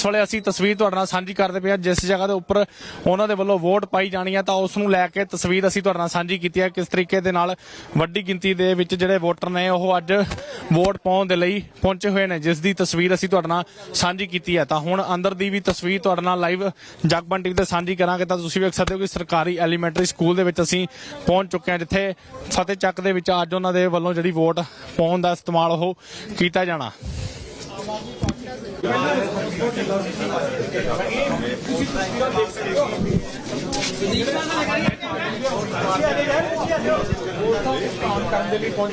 ਇਸ ਵੇਲੇ ਅਸੀਂ ਤਸਵੀਰ ਤੁਹਾਡੇ ਨਾਲ ਸਾਂਝੀ ਕਰਦੇ ਪਏ ਹਾਂ। ਜਿਸ ਜਗ੍ਹਾ ਦੇ ਉੱਪਰ ਉਹਨਾਂ ਦੇ ਵੱਲੋਂ ਵੋਟ ਪਾਈ ਜਾਣੀ ਹੈ ਤਾਂ ਉਸ ਨੂੰ ਲੈ ਕੇ ਤਸਵੀਰ ਅਸੀਂ ਤੁਹਾਡੇ ਨਾਲ ਸਾਂਝੀ ਕੀਤੀ ਹੈ ਕਿਸ ਤਰੀਕੇ ਦੇ ਨਾਲ ਵੱਡੀ ਗਿਣਤੀ ਦੇ ਵਿੱਚ ਜਿਹੜੇ ਵੋਟਰ ਨੇ ਉਹ ਅੱਜ ਵੋਟ ਪਾਉਣ ਦੇ ਲਈ ਪਹੁੰਚੇ ਹੋਏ ਨੇ, ਜਿਸ ਦੀ ਤਸਵੀਰ ਅਸੀਂ ਤੁਹਾਡੇ ਨਾਲ ਸਾਂਝੀ ਕੀਤੀ ਹੈ ਤਾਂ ਹੁਣ ਅੰਦਰ ਦੀ ਵੀ ਤਸਵੀਰ ਤੁਹਾਡੇ ਨਾਲ ਲਾਈਵ ਜਗਬਨ ਟੀਵੀ ਤੇ ਸਾਂਝੀ ਕਰਾਂਗੇ ਤਾਂ ਤੁਸੀਂ ਵੇਖ ਸਕਦੇ ਹੋ ਕਿ ਸਰਕਾਰੀ ਐਲੀਮੈਂਟਰੀ ਸਕੂਲ ਦੇ ਵਿੱਚ ਅਸੀਂ ਪਹੁੰਚ ਚੁੱਕੇ ਹਾਂ, ਜਿੱਥੇ ਫਤਿਹ ਚੱਕ ਦੇ ਵਿੱਚ ਅੱਜ ਉਹਨਾਂ ਦੇ ਵੱਲੋਂ ਜਿਹੜੀ ਵੋਟ ਪਾਉਣ ਦਾ ਇਸਤੇਮਾਲ ਉਹ ਕੀਤਾ ਜਾਣਾ।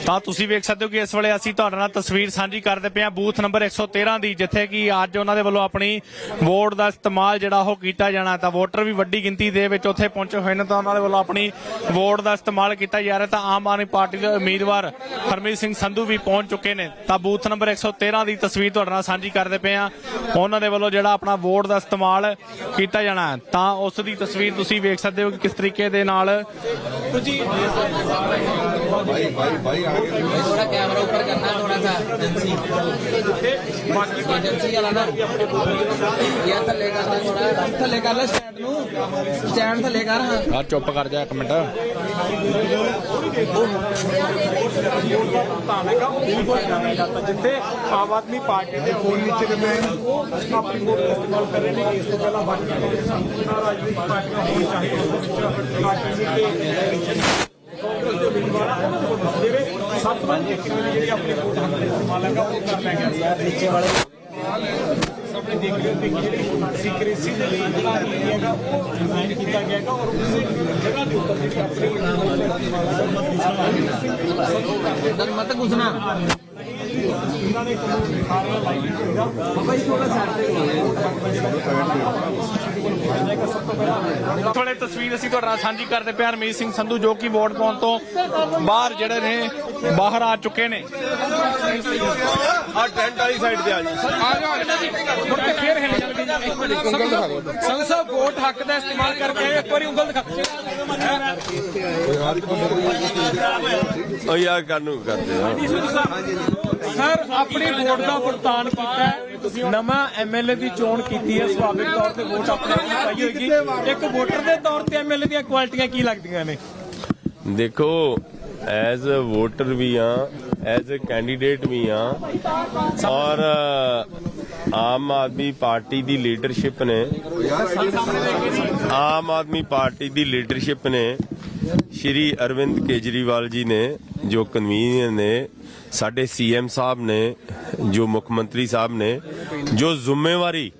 ਤਾਂ ਤੁਸੀਂ ਵੇਖ ਸਕਦੇ ਹੋ ਕਿ ਇਸ ਵੇਲੇ ਅਸੀਂ ਤੁਹਾਡੇ ਨਾਲ ਤਸਵੀਰ ਸਾਂਝੀ ਕਰਦੇ ਪਏ ਹਾਂ ਬੂਥ ਨੰਬਰ 113 ਦੀ, ਜਿੱਥੇ ਕਿ ਅੱਜ ਉਹਨਾਂ ਦੇ ਵੱਲੋਂ ਆਪਣੀ ਵੋਟ ਦਾ ਇਸਤੇਮਾਲ ਜਿਹੜਾ ਉਹ ਕੀਤਾ ਜਾਣਾ ਤਾਂ ਵੋਟਰ ਵੀ ਵੱਡੀ ਗਿਣਤੀ ਦੇ ਵਿੱਚ ਉੱਥੇ ਪਹੁੰਚੇ ਹੋਏ ਨੇ, ਤਾਂ ਉਹਨਾਂ ਦੇ ਵੱਲੋਂ ਆਪਣੀ ਵੋਟ ਦਾ ਇਸਤੇਮਾਲ ਕੀਤਾ ਜਾ ਰਿਹਾ। ਤਾਂ ਆਮ ਆਦਮੀ ਪਾਰਟੀ ਦੇ ਉਮੀਦਵਾਰ ਹਰਮੀਤ ਸਿੰਘ ਸੰਧੂ ਵੀ ਪਹੁੰਚ ਚੁੱਕੇ ਨੇ। ਤਾਂ ਬੂਥ ਨੰਬਰ 113 ਦੀ ਤਸਵੀਰ ਤੁਹਾਡੇ ਨਾਲ ਸਾਂਝੀ ਕਰਦੇ ਪਏ ਹਾਂ। ਉਹਨਾਂ ਦੇ ਵੱਲੋਂ ਜਿਹੜਾ ਆਪਣਾ ਵੋਟ ਦਾ ਇਸਤੇਮਾਲ ਕੀਤਾ ਜਾਣਾ ਹੈ। ਤਾਂ ਉਸ ਦੀ ਤਸਵੀਰ ਤੁਸੀਂ ਵੇਖ ਸਕਦੇ ਹੋ ਕਿ ਕਿਸ ਤਰੀਕੇ ਦੇ ਨਾਲ थोड़ा कैमरा ऊपर करना है थोड़ा सा एजेंसी एजेंसी वाला ना या थल्ले करना थोड़ा थल्ले कर ले स्टैंड नु स्टैंड थल्ले कर हाँ ਆ ਚੁੱਪ ਕਰ ਜਾ ਇੱਕ ਮਿੰਟ ਜਿੱਥੇ ਆਮ ਆਦਮੀ ਪਾਰਟੀ ਦੇ ਫੋਨ ਵਿੱਚ ਰਮੈਨ ਆਪਣੀ ਵੋਟ ਦਾ ਇਸਤੇਮਾਲ ਕਰ ਰਹੇ ਨੇ ਇਸ ਤੋਂ ਪਹਿਲਾਂ ਬਾਕੀ ਸੰਪੂਰਨ ਰਾਜਨੀਤਿਕ ਪਾਰਟੀਆਂ ਹੋਣ ਚਾਹੇ ਉਸ ਦੁਬਾਰਾ ਉਹਨਾਂ ਨੂੰ ਦੱਸ ਦੇਵੇ ਸੱਤ ਵਜੇ ਕਿਵੇਂ ਜਿਹੜੀ ਆਪਣੀ ਕੋਟ ਹੱਕ ਦੇ ਮਾਲਕ ਆ ਉਹ ਕਰ ਲੈਣਗੇ ਨੀਚੇ ਵਾਲੇ ਸਾਹਮਣੇ ਦੇਖ ਰਹੇ ਹੋ ਕਿ ਜਿਹੜੀ ਸੀਕ੍ਰੇਸੀ ਦੇ ਲਈ ਜਿਹੜਾ ਹੈਗਾ ਉਹ ਡਿਜ਼ਾਈਨ ਕੀਤਾ ਗਿਆ ਹੈਗਾ ਔਰ ਉਸ ਜਗ੍ਹਾ ਦੇ ਉੱਤੇ ਜਿਹੜੀ ਆਪਣੀ ਸਰ ਮਤ ਗੁਸਨਾ ਇਹਨਾਂ ਨੇ ਕੋਈ ਸਾਰਾ ਲਾਈਨ ਸੀਗਾ ਬਾਬਾ ਜੀ ਥੋੜਾ ਛੱਡ ਦੇ ਤੋਂ ਪਹਿਲਾਂ ਥੋੜੇ ਤਸਵੀਰ ਅਸੀਂ ਤੁਹਾਡੇ ਨਾਲ ਸਾਂਝੀ ਕਰਦੇ ਪਿਆ ਹਰਮੀਤ ਸਿੰਘ ਸੰਧੂ ਜੋ ਕਿ ਵੋਟ ਪਾਉਣ ਤੋਂ ਬਾਹਰ ਜਿਹੜੇ ਨੇ ਬਾਹਰ ਆ ਚੁੱਕੇ ਨੇ। ਆ ਟੈਂਟ ਵਾਲੀ ਸਾਈਡ ਤੇ ਆ ਜੀ। ਮੁੜ ਕੇ ਫੇਰ ਹਿਲ ਜਾਣਗੇ ਸਾਹਿਬ ਵੋਟ ਹੱਕ ਦਾ ਇਸਤੇਮਾਲ ਕਰਕੇ ਇੱਕ ਵਾਰੀ ਉਂਗਲ ਦਿਖਾ ਓ ਯਾਰ ਕਾਨੂੰ ਕਰਦੇ ਆ ਸਰ ਆਪਣੀ ਵੋਟ ਦਾ ਭੁਗਤਾਨ ਕੀਤਾ ਹੈ। ਨਵਾਂ ਐਮਐਲਏ ਦੀ ਚੋਣ ਕੀਤੀ ਹੈ ਸੁਭਾਵਿਕ ਤੌਰ ਤੇ ਵੋਟ ਆਪਣੇ ਹੋਏਗੀ। ਇੱਕ ਵੋਟਰ ਦੇ ਤੌਰ ਤੇ ਐਮਐਲਏ ਦੀਆਂ ਕੁਆਲਿਟੀਆਂ ਕੀ ਲੱਗਦੀਆਂ ਨੇ? ਦੇਖੋ ਐਜ਼ ਅ ਵੋਟਰ ਵੀ ਆ ਐਜ਼ ਅ ਕੈਂਡੀਡੇਟ ਵੀ ਆ, ਔਰ ਆਮ ਆਦਮੀ ਪਾਰਟੀ ਦੀ ਲੀਡਰਸ਼ਿਪ ਨੇ, ਆਮ ਆਦਮੀ ਪਾਰਟੀ ਦੀ ਲੀਡਰਸ਼ਿਪ ਨੇ, ਸ਼੍ਰੀ ਅਰਵਿੰਦ ਕੇਜਰੀਵਾਲ ਜੀ ਨੇ, ਜੋ ਕਨਵੀਨਰ ਨੇ, ਸਾਡੇ ਸੀਐਮ ਸਾਹਿਬ ਨੇ, ਜੋ ਮੁੱਖ ਮੰਤਰੀ ਸਾਹਿਬ ਨੇ, ਜੋ ਜ਼ਿੰਮੇਵਾਰੀ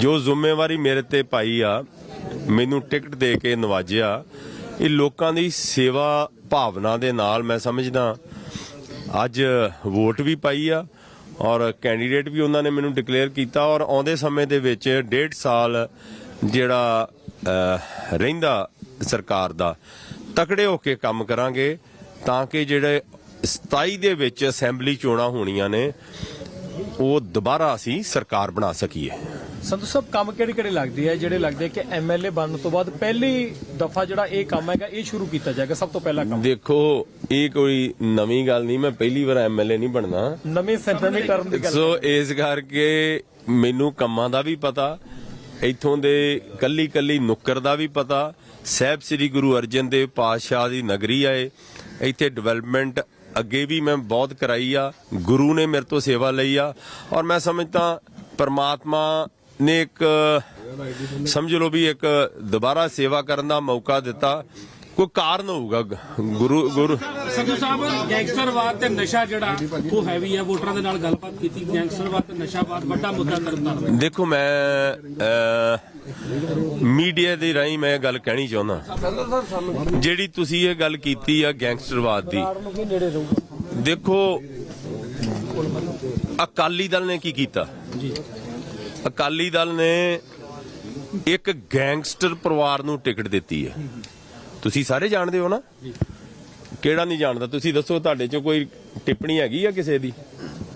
ਜੋ ਜ਼ਿੰਮੇਵਾਰੀ ਮੇਰੇ ਤੇ ਪਾਈ ਆ, ਮੈਨੂੰ ਟਿਕਟ ਦੇ ਕੇ ਨਵਾਜਿਆ, ਇਹ ਲੋਕਾਂ ਦੀ ਸੇਵਾ ਭਾਵਨਾ ਦੇ ਨਾਲ ਮੈਂ ਸਮਝਦਾ ਅੱਜ ਵੋਟ ਵੀ ਪਾਈ ਆ ਔਰ ਕੈਂਡੀਡੇਟ ਵੀ ਉਹਨਾਂ ਨੇ ਮੈਨੂੰ ਡਿਕਲੇਅਰ ਕੀਤਾ ਔਰ ਆਉਂਦੇ ਸਮੇਂ ਦੇ ਵਿੱਚ ਡੇਢ ਸਾਲ ਜਿਹੜਾ ਰਹਿੰਦਾ ਸਰਕਾਰ ਦਾ, ਤਕੜੇ ਹੋ ਕੇ ਕੰਮ ਕਰਾਂਗੇ ਤਾਂ ਕਿ ਜਿਹੜੇ 27 ਦੇ ਵਿੱਚ ਅਸੈਂਬਲੀ ਚੋਣਾਂ ਹੋਣੀਆਂ ਨੇ, ਉਹ ਦੁਬਾਰਾ ਅਸੀਂ ਸਰਕਾਰ ਬਣਾ ਸਕੀਏ। ਸੰਧੂ ਸਾਹਿਬ ਕੰਮ ਕਿਹੜੇ ਕਿਹੜੇ ਲੱਗਦੇ ਆ? ਜਿਹੜੇ ਲੱਗਦੇ ਕਿ ਐਮਐਲਏ ਬਣਨ ਤੋਂ ਬਾਅਦ ਪਹਿਲੀ ਦਫਾ ਜਿਹੜਾ ਇਹ ਕੰਮ ਹੈਗਾ ਇਹ ਸ਼ੁਰੂ ਕੀਤਾ ਜਾਏਗਾ ਸਭ ਤੋਂ ਪਹਿਲਾ ਕੰਮ। ਦੇਖੋ ਇਹ ਕੋਈ ਨਵੀਂ ਗੱਲ ਨਹੀਂ ਮੈਂ ਪਹਿਲੀ ਵਾਰ ਐਮਐਲਏ ਨਹੀਂ ਬਣਨਾ। ਨਵੇਂ ਸੈਂਟਰ ਟਰਮ ਦੀ ਗੱਲ ਸੋ ਇਸ ਕਰਕੇ ਮੈਨੂੰ ਕੰਮਾਂ ਦਾ ਵੀ ਪਤਾ ਇੱਥੋਂ ਦੇ ਕੱਲੀ ਕੱਲੀ ਨੁੱਕਰ ਦਾ ਵੀ ਪਤਾ। ਸਹਿਬ ਸ੍ਰੀ ਗੁਰੂ ਅਰਜਨ ਦੇਵ ਪਾਤਸ਼ਾਹ ਦੀ ਨਗਰੀ ਆਏ ਇੱਥੇ ਡਿਵੈਲਪਮੈਂਟ ਅੱਗੇ ਵੀ ਮੈਂ ਬਹੁਤ ਕਰਾਈ ਆ। ਗੁਰੂ ਨੇ ਮੇਰੇ ਤੋਂ ਸੇਵਾ ਲਈ ਆ। ਔਰ ਮੈਂ ਸਮਝਦਾ ਪਰਮਾਤਮਾ ਨੇ ਇੱਕ ਸਮਝ ਲਓ ਵੀ ਇੱਕ ਦੁਬਾਰਾ ਸੇਵਾ ਕਰਨ ਦਾ ਮੌਕਾ ਦਿੱਤਾ। ਕੋਈ ਕਾਰਨ ਹੋਊਗਾ? ਗੁਰੂ ਗੁਰੂ ਸੰਧੂ ਸਾਹਿਬ ਗੈਂਗਸਟਰਵਾਦ ਤੇ ਨਸ਼ਾ ਜਿਹੜਾ ਉਹ ਹੈਵੀ ਹੈ। ਵੋਟਰਾਂ ਦੇ ਨਾਲ ਗੱਲਬਾਤ ਕੀਤੀ। ਗੈਂਗਸਟਰਵਾਦ ਤੇ ਨਸ਼ਾਵਾਦ ਵੱਡਾ ਮੁੱਦਾ ਤਰਨਤਾਰਨ ਦਾ ਦੇਖੋ ਮੈਂ ਮੀਡੀਆ ਦੇ ਰਾਹੀਂ ਮੈਂ ਇਹ ਗੱਲ ਕਹਿਣੀ ਚਾਹੁੰਦਾ। ਜਿਹੜੀ ਤੁਸੀਂ ਇਹ ਗੱਲ ਕੀਤੀ ਆ ਗੈਂਗਸਟਰਵਾਦ ਦੀ। ਦੇਖੋ ਅਕਾਲੀ ਦਲ ਨੇ ਕੀ ਕੀਤਾ? ਅਕਾਲੀ ਦਲ ਨੇ ਇੱਕ ਗੈਂਗਸਟਰ ਪਰਿਵਾਰ ਨੂੰ ਟਿਕਟ ਦਿੱਤੀ ਹੈ। ਤੁਸੀਂ ਸਾਰੇ ਜਾਣਦੇ ਹੋ ਨਾ? ਕਿਹੜਾ ਨਹੀਂ ਜਾਣਦਾ? ਤੁਸੀਂ ਦੱਸੋ, ਤੁਹਾਡੇ 'ਚ ਕੋਈ ਟਿੱਪਣੀ ਹੈਗੀ ਆ ਕਿਸੇ ਦੀ?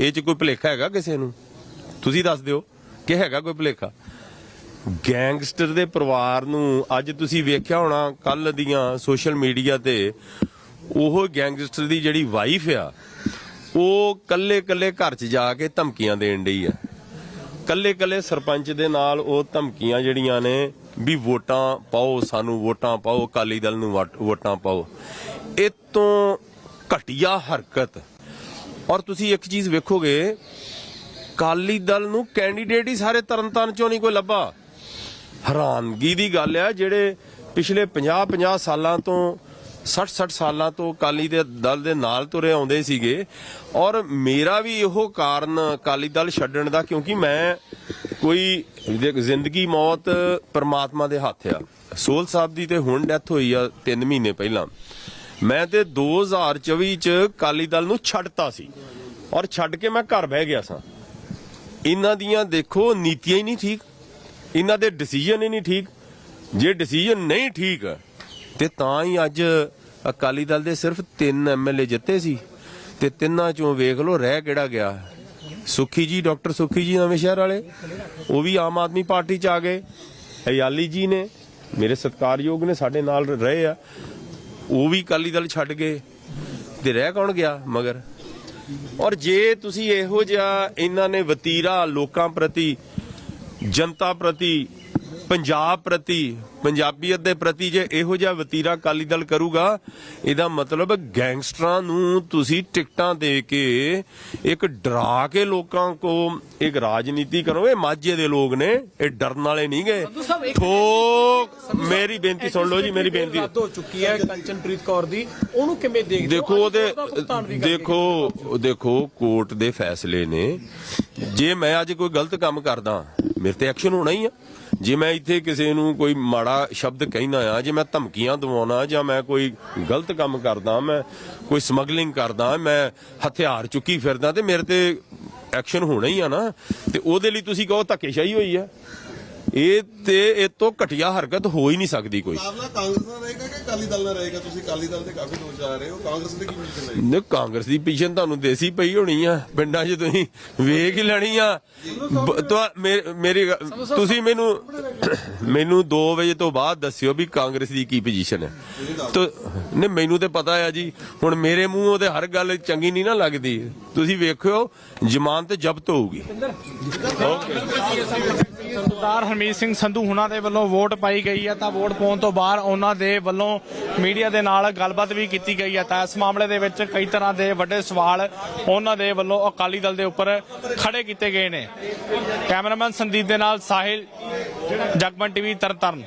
ਇਹ 'ਚ ਕੋਈ ਭੁਲੇਖਾ ਹੈਗਾ ਕਿਸੇ ਨੂੰ? ਤੁਸੀਂ ਦੱਸ ਦਿਓ, ਕਿ ਹੈਗਾ ਕੋਈ ਭੁਲੇਖਾ? ਗੈਂਗਸਟਰ ਦੇ ਪਰਿਵਾਰ ਨੂੰ ਅੱਜ ਤੁਸੀਂ ਵੇਖਿਆ ਹੋਣਾ ਕੱਲ ਦੀਆਂ ਸੋਸ਼ਲ ਮੀਡੀਆ ਤੇ, ਉਹ ਗੈਂਗਸਟਰ ਦੀ ਜਿਹੜੀ ਵਾਈਫ ਆ, ਉਹ ਕੱਲੇ ਕੱਲੇ ਘਰ 'ਚ ਜਾ ਕੇ ਧਮਕੀਆਂ ਦੇਣ ਡਈ ਆ। ਕੱਲੇ ਕੱਲੇ ਸਰਪੰਚ ਦੇ ਨਾਲ ਉਹ ਧਮਕੀਆਂ ਜਿਹੜੀਆਂ ਨੇ ਵੀ ਵੋਟਾਂ ਪਾਓ, ਸਾਨੂੰ ਵੋਟਾਂ ਪਾਓ, ਅਕਾਲੀ ਦਲ ਨੂੰ ਵੋਟਾਂ ਪਾਓ। ਇਹ ਤੋਂ ਘਟੀਆ ਹਰਕਤ। ਔਰ ਤੁਸੀਂ ਇੱਕ ਚੀਜ਼ ਵੇਖੋਗੇ, ਅਕਾਲੀ ਦਲ ਨੂੰ ਕੈਂਡੀਡੇਟ ਹੀ ਸਾਰੇ ਤਰਨਤਾਰਨ ਚੋਂ ਨਹੀਂ ਕੋਈ ਲੱਭਾ। ਹੈਰਾਨਗੀ ਦੀ ਗੱਲ ਆ, ਜਿਹੜੇ ਪਿਛਲੇ 50 50 ਸਾਲਾਂ ਤੋਂ 60 60 ਸਾਲਾਂ ਤੋਂ ਅਕਾਲੀ ਦੇ ਦਲ ਦੇ ਨਾਲ ਤੁਰੇ ਆਉਂਦੇ ਸੀਗੇ ਔਰ ਮੇਰਾ ਵੀ ਇਹੋ ਕਾਰਨ ਅਕਾਲੀ ਦਲ ਛੱਡਣ ਦਾ ਕਿਉਂਕਿ ਮੈਂ ਕੋਈ ਜ਼ਿੰਦਗੀ ਮੌਤ ਪਰਮਾਤਮਾ ਦੇ ਹੱਥ ਆ। ਸੋਲ ਸਾਹਿਬ ਦੀ ਤੇ ਹੁਣ ਡੈਥ ਹੋਈ ਆ 3 ਮਹੀਨੇ ਪਹਿਲਾਂ। ਮੈਂ ਤੇ 2024 ਚ ਅਕਾਲੀ ਦਲ ਨੂੰ ਛੱਡਤਾ ਸੀ ਔਰ ਛੱਡ ਕੇ ਮੈਂ ਘਰ ਬਹਿ ਗਿਆ ਸਾਂ। ਇਹਨਾਂ ਦੀਆਂ ਦੇਖੋ ਨੀਤੀਆਂ ਹੀ ਨਹੀਂ ਠੀਕ। ਇਹਨਾਂ ਦੇ ਡਿਸੀਜਨ ਹੀ ਨਹੀਂ ਠੀਕ। ਜੇ ਡਿਸੀਜਨ ਨਹੀਂ ਠੀਕ ਤੇ ਤਾਂ ਹੀ ਅੱਜ ਅਕਾਲੀ ਦਲ ਦੇ ਸਿਰਫ 3 ਐਮਐਲਏ ਜਿੱਤੇ ਸੀ ਤੇ ਤਿੰਨਾਂ ਚੋਂ ਵੇਖ ਲਓ ਰਹਿ ਕਿਹੜਾ ਗਿਆ। ਸੁਖੀ ਜੀ, ਡਾਕਟਰ ਸੁਖੀ ਜੀ ਨਵੇਂ ਸ਼ਹਿਰ ਵਾਲੇ, ਉਹ ਵੀ ਆਮ ਆਦਮੀ ਪਾਰਟੀ ਚ ਆ ਗਏ। ਅਯਾਲੀ ਜੀ ਨੇ, ਮੇਰੇ ਸਤਿਕਾਰਯੋਗ ਨੇ ਸਾਡੇ ਨਾਲ ਰਹੇ ਆ। ਉਹ ਵੀ ਅਕਾਲੀ ਦਲ ਛੱਡ ਗਏ ਤੇ ਰਹਿ ਕੌਣ ਗਿਆ ਮਗਰ? ਔਰ ਜੇ ਤੁਸੀਂ ਇਹੋ ਜਿਹਾ ਇਹਨਾਂ ਨੇ ਵਤੀਰਾ ਲੋਕਾਂ ਪ੍ਰਤੀ, ਜਨਤਾ ਪ੍ਰਤੀ ਪੰਜਾਬ ਪ੍ਰਤੀ ਪੰਜਾਬੀਅਤ ਦੇ ਪ੍ਰਤੀ ਜੇ ਇਹੋ ਜਿਹਾ ਵਤੀਰਾ ਅਕਾਲੀ ਦਲ ਕਰੂਗਾ ਇਹਦਾ ਮਤਲਬ ਗੈਂਗਸਟਰਾਂ ਨੂੰ ਤੁਸੀਂ ਟਿਕਟਾਂ ਦੇ ਕੇ ਇੱਕ ਡਰਾ ਕੇ ਲੋਕਾਂ ਕੋ ਇੱਕ ਰਾਜਨੀਤੀ ਕਰੋ। ਇਹ ਮਾਝੇ ਦੇ ਲੋਕ ਨੇ ਇਹ ਡਰਨ ਵਾਲੇ ਨਹੀਂ ਗਏ। ਠੋਕ ਮੇਰੀ ਬੇਨਤੀ ਸੁਣ ਲਓ ਜੀ ਮੇਰੀ ਬੇਨਤੀ। ਰੱਦ ਹੋ ਚੁੱਕੀ ਹੈ ਕੰਚਨਪ੍ਰੀਤ ਕੌਰ ਦੀ ਉਹਨੂੰ ਕਿਵੇਂ ਦੇਖਦੇ? ਦੇਖੋ ਉਹਦੇ। ਦੇਖੋ ਦੇਖੋ ਕੋਰਟ ਦੇ ਫੈਸਲੇ ਨੇ। ਜੇ ਮੈਂ ਅੱਜ ਕੋਈ ਗਲਤ ਕੰਮ ਕਰਦਾ ਮੇਰੇ ਤੇ ਐਕਸ਼ਨ ਹੋਣਾ ਹੀ ਆ। ਜੇ ਮੈਂ ਇੱਥੇ ਕਿਸੇ ਨੂੰ ਕੋਈ ਮਾੜਾ ਸ਼ਬਦ ਕਹਿਣਾ ਆ ਜੇ ਮੈਂ ਧਮਕੀਆਂ ਦਵਾਉਣਾ, ਜਾਂ ਮੈਂ ਕੋਈ ਗਲਤ ਕੰਮ ਕਰਦਾ, ਮੈਂ ਕੋਈ ਸਮਗਲਿੰਗ ਕਰਦਾ, ਮੈਂ ਹਥਿਆਰ ਚੁੱਕੀ ਫਿਰਦਾ, ਤੇ ਮੇਰੇ ਤੇ ਐਕਸ਼ਨ ਹੋਣਾ ਹੀ ਆ ਨਾ, ਤੇ ਉਹਦੇ ਲਈ ਤੁਸੀਂ ਕਹੋ ਧੱਕੇਸ਼ਾਹੀ ਹੋਈ ਆ। ਇਹ ਤੇ ਇਹ ਤੋਂ ਘਟੀਆ ਹਰਕਤ ਹੋ ਹੀ ਨਹੀਂ ਸਕਦੀ ਕੋਈ। ਮੁਕਾਬਲਾ ਕਾਂਗਰਸ ਨਾਲ ਰਹੇਗਾ ਕਿ ਅਕਾਲੀ ਦਲ ਨਾਲ ਰਹੇਗਾ? ਤੁਸੀਂ ਅਕਾਲੀ ਦਲ ਦੇ ਕਾਫੀ ਦੋਸ਼ ਆ ਰਹੇ ਹੋ। ਕਾਂਗਰਸ ਦੀ ਕੀ ਪੋਜੀਸ਼ਨ ਰਹੇਗੀ? ਨੇ ਕਾਂਗਰਸ ਦੀ ਪੀਸ਼ਨ ਤੁਹਾਨੂੰ ਦੇਸੀ ਪਈ ਹੋਣੀ ਆ। ਪਿੰਡਾਂ 'ਚ ਤੁਸੀਂ ਵੇਖ ਹੀ ਲੈਣੀ ਆ। ਬ- ਤੁਹਾ- ਮੇ- ਮੇਰੀ ਤੁਸੀਂ ਮੈਨੂੰ ਮੈਨੂੰ 2 ਵਜੇ ਤੋਂ ਬਾਅਦ ਦੱਸਿਓ ਵੀ ਕਾਂਗਰਸ ਦੀ ਕੀ ਪੋਜੀਸ਼ਨ ਹੈ। ਤੋ ਨੇ ਮੈਨੂੰ ਤੇ ਪਤਾ ਆ ਜੀ। ਹੁਣ ਮੇਰੇ ਮੂੰਹੋਂ ਤੇ ਹਰ ਗੱਲ ਚੰਗੀ ਨਹੀਂ ਨਾ ਲੱਗਦੀ। ਤੁਸੀਂ ਵੇਖਿਓ ਜ਼ਮਾਨਤ ਜ਼ਬਤ ਹੋਊਗੀ। ਸਰਦਾਰ ਹਰਮੀਤ ਸਿੰਘ ਸੰਧੂ ਹੁਣਾਂ ਦੇ ਵੱਲੋਂ ਵੋਟ ਪਾਈ ਗਈ ਹੈ, ਤਾਂ ਵੋਟ ਪਾਉਣ ਤੋਂ ਬਾਅਦ ਉਹਨਾਂ ਦੇ ਵੱਲੋਂ ਮੀਡੀਆ ਦੇ ਨਾਲ ਗੱਲਬਾਤ ਵੀ ਕੀਤੀ ਗਈ ਹੈ। ਤਾਂ ਇਸ ਮਾਮਲੇ ਦੇ ਵਿੱਚ ਕਈ ਤਰ੍ਹਾਂ ਦੇ ਵੱਡੇ ਸਵਾਲ ਉਹਨਾਂ ਦੇ ਵੱਲੋਂ ਅਕਾਲੀ ਦਲ ਦੇ ਉੱਪਰ ਖੜੇ ਕੀਤੇ ਗਏ ਨੇ। ਕੈਮਰਾਮੈਨ ਸੰਦੀਪ ਦੇ ਨਾਲ ਸਾਹਿਲ, ਜਗਮਨ ਟੀਵੀ ਤਰਨਤਾਰਨ।